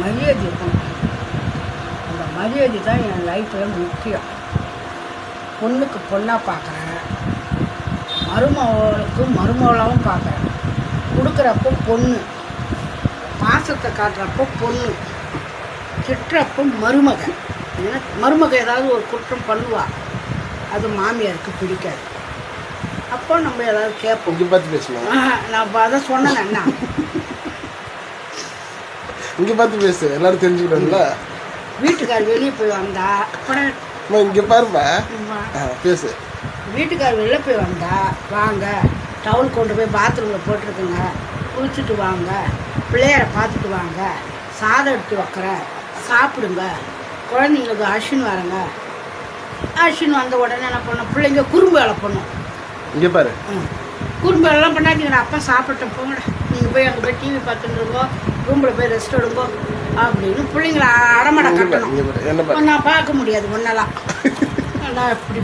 மரியாதை இருக்கணும் அந்த மரியாதை தான் என் லைஃப்பில் முக்கியம். பொண்ணுக்கு பொண்ணாக பார்க்குறேன் மருமகளுக்கு மருமகளாகவும் பார்க்குறேன் கொடுக்குறப்போ பொண்ணு. பாசத்தை காட்டுறப்போ பொண்ணு. திட்டுறப்போ மருமக. ஏன்னா மருமக ஏதாவது ஒரு குற்றம் பண்ணுவா. அது மாமியாருக்கு பிடிக்காது. அப்போ நம்ம ஏதாவது கேட்போம். நான் அதை சொன்னேன் அண்ணா. இங்கே பார்த்து பேசு எல்லாரும் தெரிஞ்சுக்கிட்டோம்ல வீட்டுக்கார் வெளியே போய் வந்தா அப்புறம் இங்கே பாருப்பா பேசு. வீட்டுக்கார் வெளில போய் வந்தா வாங்க டவுல் கொண்டு போய் பாத்ரூமில் போட்டிருக்குங்க. குளிச்சுட்டு வாங்க பிள்ளையார பார்த்துட்டு வாங்க சாதம் எடுத்து வைக்கிறேன் சாப்பிடுங்க. குழந்தைங்களுக்கு அஸ்வின் வரங்க. அஸ்வின் வந்த உடனே என்ன பண்ணோம்? பிள்ளைங்க குறும்பு வேலை பண்ணும். இங்கே பாரு. குறும்பு வேலைலாம் பண்ணாதீங்கடா. அப்பா சாப்பிட்டேன் போங்கடா. நீங்கள் போய் அங்கே போய் டிவி பார்த்துட்டு இருக்கோ ரூமில் போய் ரெஸ்ட் எடுங்கோ அப்படின்னு பிள்ளைங்கள அடமடை கட்டணும். நான் பார்க்க முடியாது ஒன்றெல்லாம் நான் இப்படி